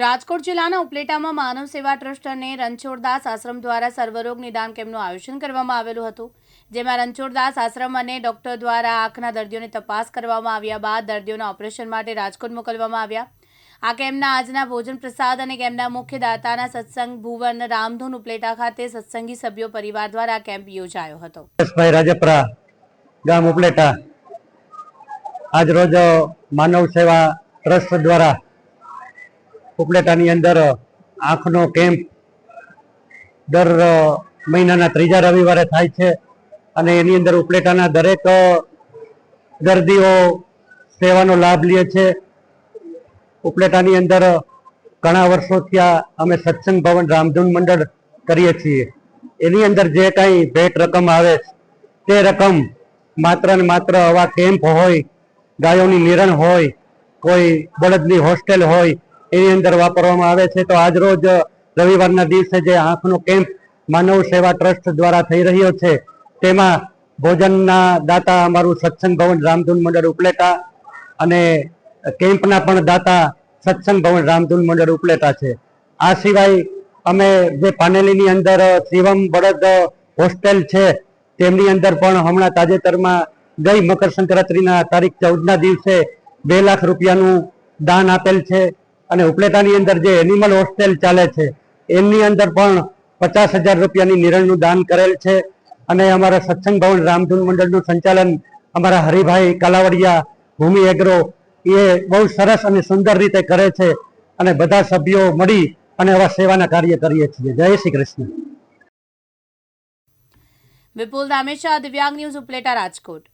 રાજકોટ જિલ્લાના ઉપલેટામાં માનવ સેવા ટ્રસ્ટ અને રણછોડદાસ આશ્રમ દ્વારા સર્વરોગ નિદાન કેમ્પનું આયોજન કરવામાં આવેલું હતું, જેમાં રણછોડદાસ આશ્રમ અને ડોક્ટર દ્વારા આંખના દર્દીઓની તપાસ કરવામાં આવ્યા બાદ દર્દીઓના ઓપરેશન માટે રાજકોટ મોકલવામાં આવ્યા. આ કેમ્પના આજના ભોજન પ્રસાદ અને કેમ્પના મુખ્ય દાતાના સત્સંગ ભુવન રામધૂન ઉપલેટા ખાતે સત્સંગી સભ્યો પરિવાર દ્વારા કેમ્પ યોજાયો હતો. ગામ ઉપલેટા. આજ રોજ માનવ સેવા ટ્રસ્ટ દ્વારા ઉપલેટાની અંદર આંખનો કેમ્પ દર મહિનાના ત્રીજા રવિવારે થાય છે. અને એની અંદર ઉપલેટાના દરેક દર્દીઓ સેવાનો લાભ લે છે. ઉપલેટાની અંદર ઘણા વર્ષોથી અમે સત્સંગ ભવન રામધૂન મંડળ કરીએ છીએ. એની અંદર જે કાંઈ ભેટ રકમ આવે, તે રકમ માત્ર ને માત્ર આવા કેમ્પ હોય, ગાયોની નિરણ હોય, કોઈ બળદની હોસ્ટેલ હોય એની અંદર વાપરવામાં આવે છે. તો આજ રોજ રવિવારના દિવસે જે આંખનો કેમ્પ માનવ સેવા ટ્રસ્ટ દ્વારા થઈ રહ્યો છે, તેમાં ભોજનના દાતા અમારું સત્સંગ ભવન રામધૂન મંડળ ઉપલેટા અને કેમ્પના પણ દાતા સત્સંગ ભવન રામધૂન મંડળ ઉપલેટા છે. આ સિવાય અમે જે પાનેલીની અંદર શિવમ બળદ હોસ્ટેલ છે, તેમની અંદર પણ હમણાં તાજેતરમાં ગઈ મકર સંક્રાંતિના તારીખ ચૌદના દિવસે બે લાખ રૂપિયાનું દાન આપેલ છે. અને ઉપલેટાની અંદર જે એનિમલ હોસ્ટેલ ચાલે છે, એમની અંદર પણ પચાસ હજાર રૂપિયાની નિરણનું દાન કરેલ છે. અને અમારા સત્સંગ ભવન રામધૂન મંડળનું સંચાલન અમારા હરિભાઈ કાલાવડિયા, ભૂમિ એગ્રો, એ બહુ સરસ અને સુંદર રીતે કરે છે અને બધા સભ્યો મળી અને આવા સેવાના કાર્ય કરીએ છીએ. જય શ્રી કૃષ્ણ. વિપુલ દામેશા, દિવ્યાંગ ન્યૂઝ ઉપલેટા રાજકોટ.